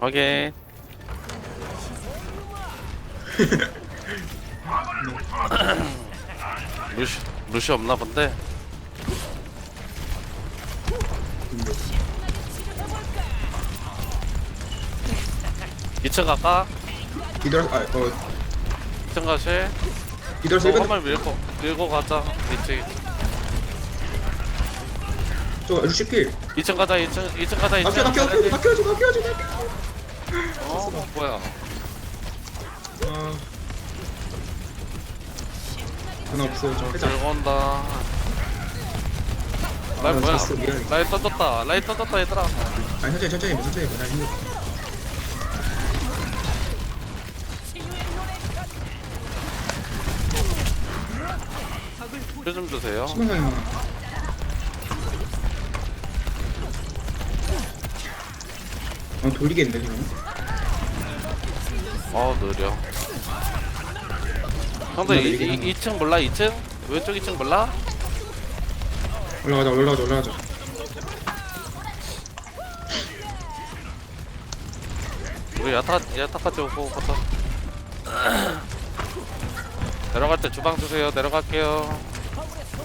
확인. 루시 루시 없나 본데. 이층 갈까? 뒤돌아 아어 2층 가시. 너 1번 한번 밀고 밀고 가자. 2층. 저 루시 필 2층 가자. 2층 2층 가자. 2층. 낚여 낚여 낚여 낚여줘 낚여줘 낚여 어 뭐야? 아 하나 없어요 저 들고 온다. 아, 라인 뭐야? 졌어, 미안해. 라인 떠졌다. 라인 떠졌다 얘들아. 아니 천천히 천천히 해봐, 천천히 해봐. 나 힘들어 힐좀 주세요. 시간상이 어 돌리겠는데 그냥 어 느려. 형들 이, 이, 2층 몰라 2층? 왼쪽 2층 몰라? 올라가자 올라가자 올라가자 우리 야타 야타까지 오고 가자. 내려갈 때 주방 주세요. 내려갈게요.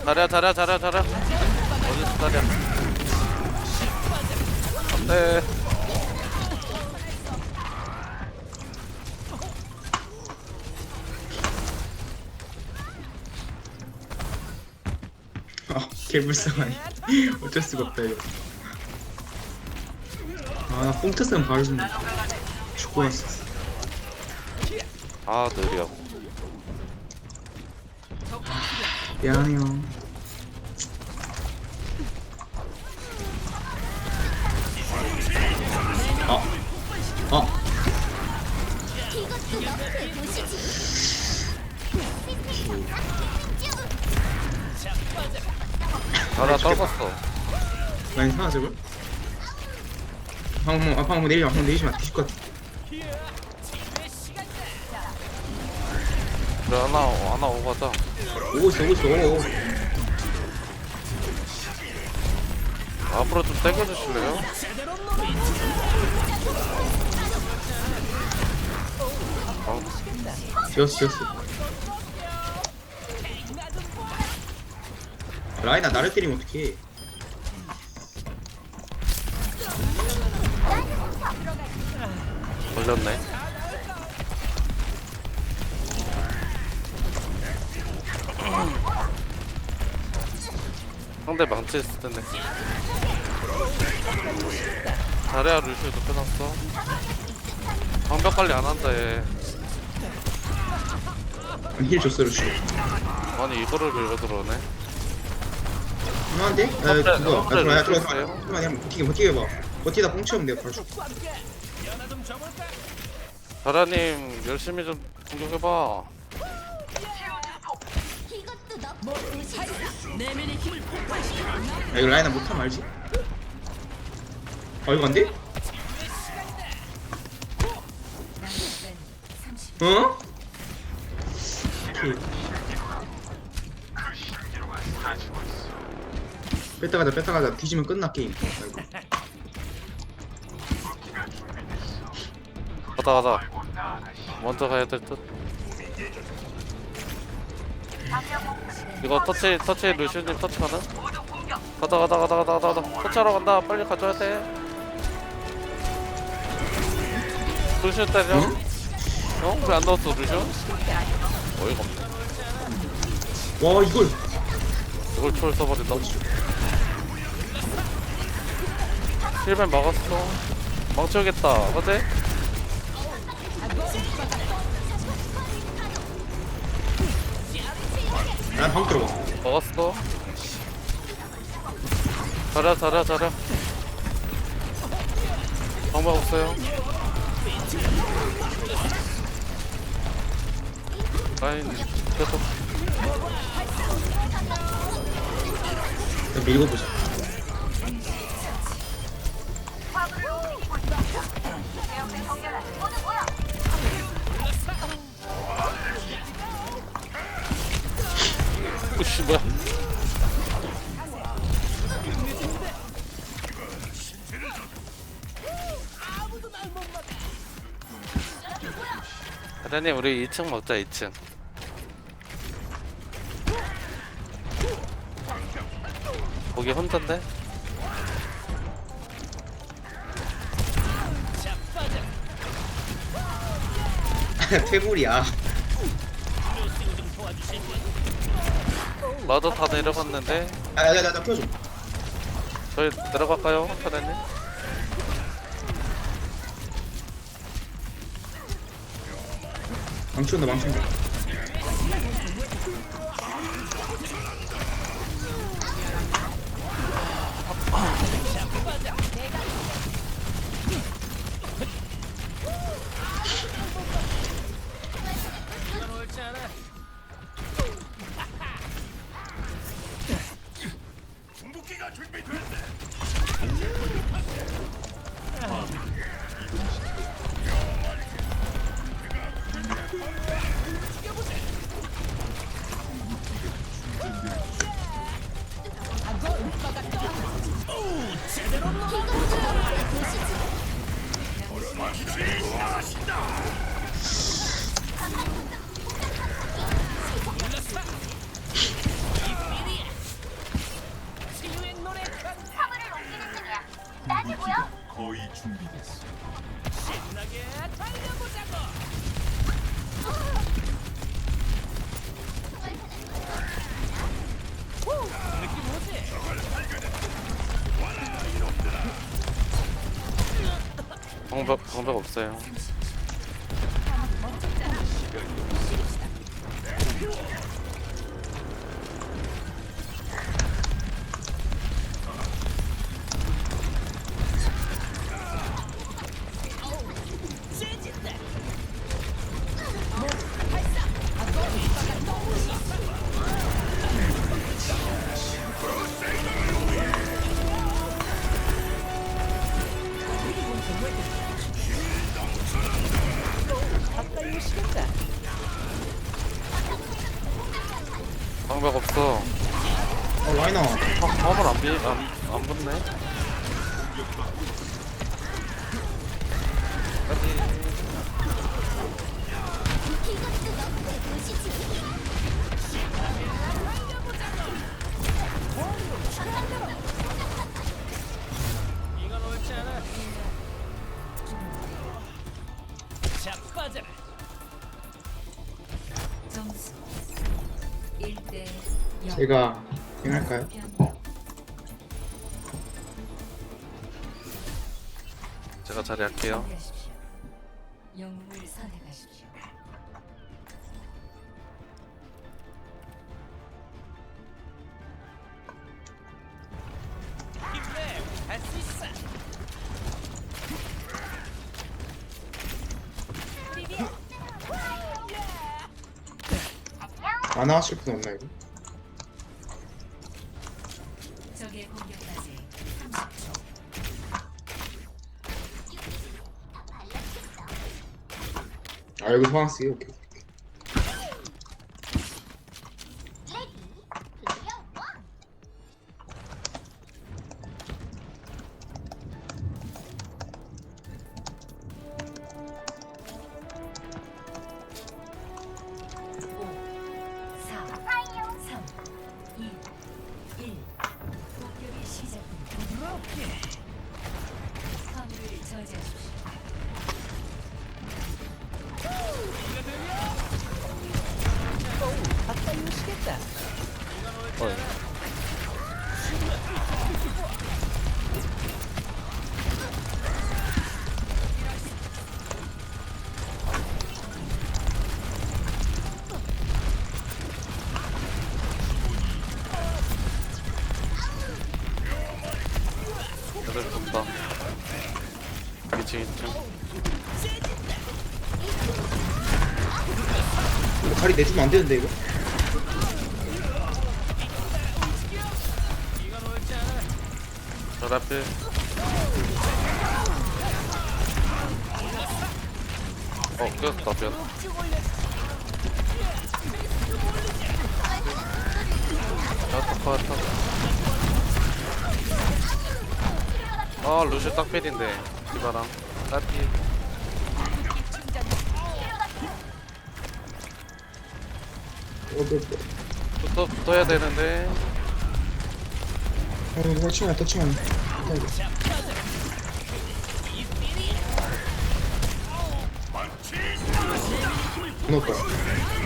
자랴 자랴 자랴 자랴. 어디 있어 자랴? 안돼. 개불쌍하니. 어쩔 수가 없다 이거. 아나 뽕트스는 바로 좀 죽고 왔어. 아 느려. 미안해요 떨궜어. 라인 사나 저걸? 방금 아 방금 내리지 마 방금 내리지 마 뒤질 것 같아 그래 하나 하나 오고 가자. 오고 있어 오고 있어 오, 오. 앞으로 좀 당겨주실래요? 지었어 지었어 라인아 나를 때리면 어떡해 걸렸네. 상대 망치 했을 텐데. 자리야 루시도 끊었어. 방벽 관리 안 한다 얘. 힐 줬어 루시 아니 이거를 밀고 들어오네. 얼마한데? 야 컴플레- 그거 야 들어와 야 들어와 들어와? 잠깐만 한번 버티게 버티게 해봐 버티다 내가 바로 줄게 자리야님 열심히 좀 공격해봐. 도시지. 야 이거 라인아 못하면 알지? 아 이거 안 돼? 어? 오케이 뺐다 가자 뺐다 가자 뒤지면 끝나 게임 아이고. 가자 가자. 먼저 가야 될 듯. 이거 터치 터치 루시님 터치 가능? 가다 가다 가다 가다 가다 가다 터치하러 간다 빨리 가져야 돼. 루시 때려? 응? 어? 왜안 넣었어 루시? 어이가 없네. 와 이걸 이걸 초월 써버린다. 힐맨 막았어. 망쳐야겠다. 어제? 난 방금 들어가 먹었어. 잘해 잘해 잘해. 방법 없어요. 라인 계속 밀고 보자 으씨 뭐야? 사장님 우리 2층 먹자 2층 거기 혼잔데? 퇴물이야. 나도 다 내려갔는데 아, 야, 야, 나, 나 펴줘. 저희 내려갈까요 사장님? 망치온다, 망치온다. 방벽 방벽 없어요 방벽 없어 어, 라이나. 화, 화물 안, 비, 안, 안 붙네 너프의 도시지. 점수 1대 0 제가 행할까요? 제가 자리할게요. 영웅 안 하실 분 없나, 이거? 적의 공격까지 30초. 아, 여기 소환 쓰기, 오케이. 내주면 안 되는데, 이거? 저 앞에. 어 꼈다 뼈 야타 커야타 아 루시 딱 필인데 디바랑. 따티 붙어 붙어야 되는데 어, 터치만, 터치만. 넣었다. 어,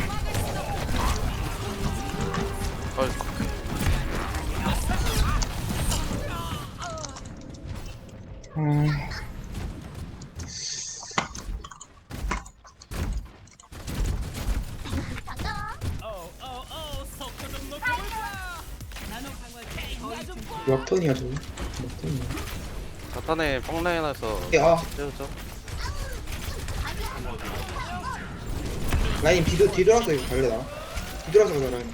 자탄에 뻥라인에서 야, 채우죠 라인 뒤로, 뒤돌아서 이거 갈래, 나. 뒤돌아서 가자, 라인.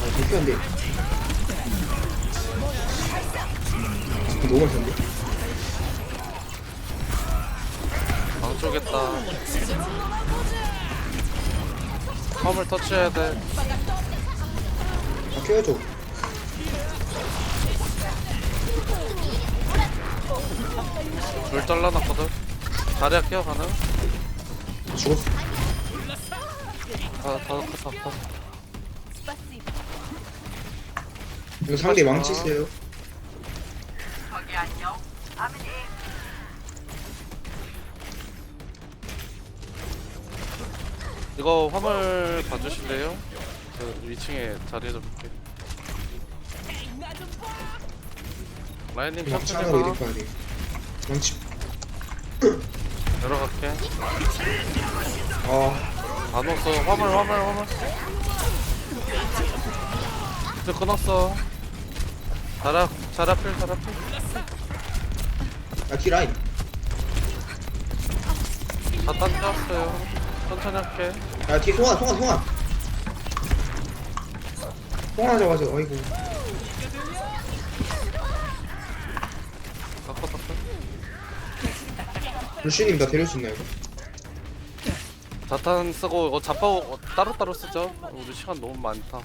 아, 불편한데. 너무 맛있는데? 방 쪼겠다 펌을 터치해야 돼 아, 켜줘. 줄 잘라놨거든 자리야 끼어 가능? 죽었어. 다다다다 이거 상대 망치 있어요. 이거 화물 봐주실래요? 저 위층에 자리 잡을게. 라인님 가야 돼. 망치. 내려갈게. 아, 안 왔어. 화물 화물 화물. 이제 끊었어. 자라 자라필 자라필. 아, 뒤라인. 다 딴졌어요. 천천히 할게. 야, 뒤에 송환, 송환, 송환. 닦아 닦아 루시님 나 데릴 수 있나, 이거? 자탄 쓰고 이거 자파 어, 따로따로 쓰죠 우리 시간 너무 많다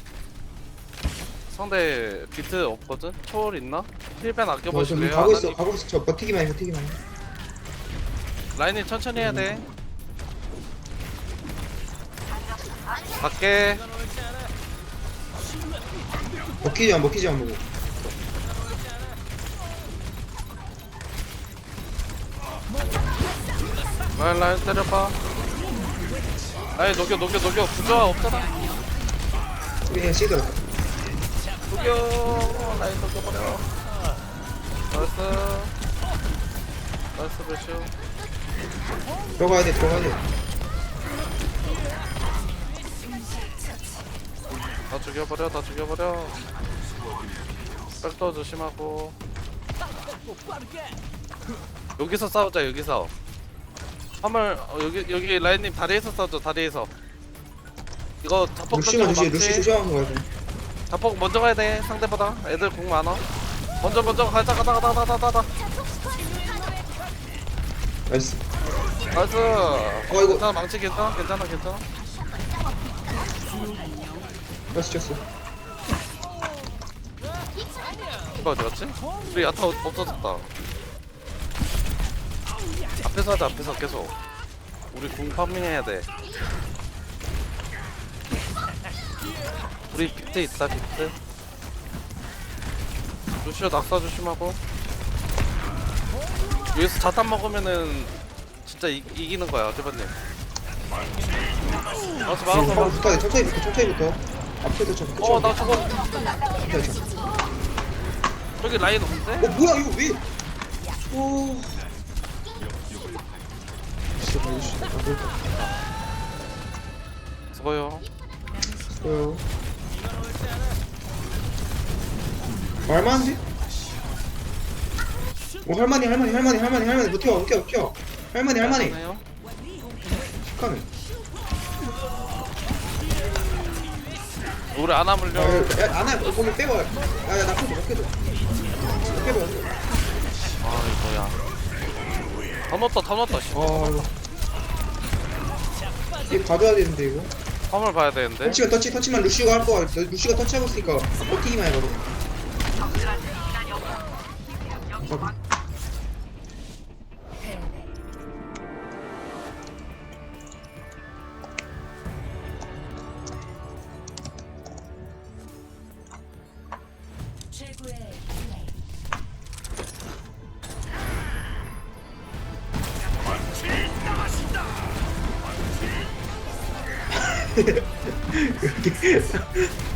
상대 비트 없거든? 초월 있나? 힐벤 어, 저 아껴보실래요? 가고 있어, 하나님? 가고 있어. 저 버티기만 해, 버티기만 해. 라인이 천천히 해야 돼 갈게 먹히지 마, 먹히지 마, 먹어. 라인 라인 때려봐. 라인 녹여 녹여 녹여. 부조화 없잖아. 그냥 시들어. 녹여. 라인 녹여버려. 나이스. 나이스 배슈. 들어가야 돼, 들어가야 돼. 죽여버려 다 죽여버려. 백도 조심하고. 여기서 싸우자 여기서. 화물 어, 여기 여기 라인님 다리에서 싸우죠 다리에서. 이거 자폭 루시만 던지고 루시, 루시 망치 조심하는 거야. 좀. 자폭 먼저 가야 돼 상대보다. 애들 공 많아. 먼저 먼저 가자 가자 가자 가자 가자 나이스. 나이스. 이거- 괜찮아 망치 괜찮아 괜찮아 괜찮아 나이스 쳤어. 누가 어디 갔지? 우리 야타 없- 없어졌다 앞에서 하자 앞에서 계속 우리 공 파밍해야 돼 우리 비트 있다 비트 루시오 낙사 조심하고 여기서 자탄 먹으면은 진짜 이, 이기는 거야 막았어 바로 막았어 붙어야 돼. 천천히 붙어, 천천히 붙어. 앞에서 쳐. 어나 저거 천천히 쳐. 저기 라인 없는데? 어 뭐야 이거 왜? 오. 진짜 말고 싶다. 아, 그럴까? 수고요 어. 말만한데? 오 할머니 할머니 할머니 할머니 할머니 못 튀어 못 튀어 못 튀어 할머니 할머니 괜찮아요? 축하네 우리 안 하물려. 야 안해. 거기 빼고 야야 낙해줘 낙해줘. 낙해줘 아 이거야. 다 넣었다 다 넣었다 씨. 아 이거. 이게 가져야 되는데 이거? 화물 봐야 되는데. 터치가 터치 터치만 루시가 할 거야. 루시가 터치하고 있으니까 버티기만 해거든 Isso.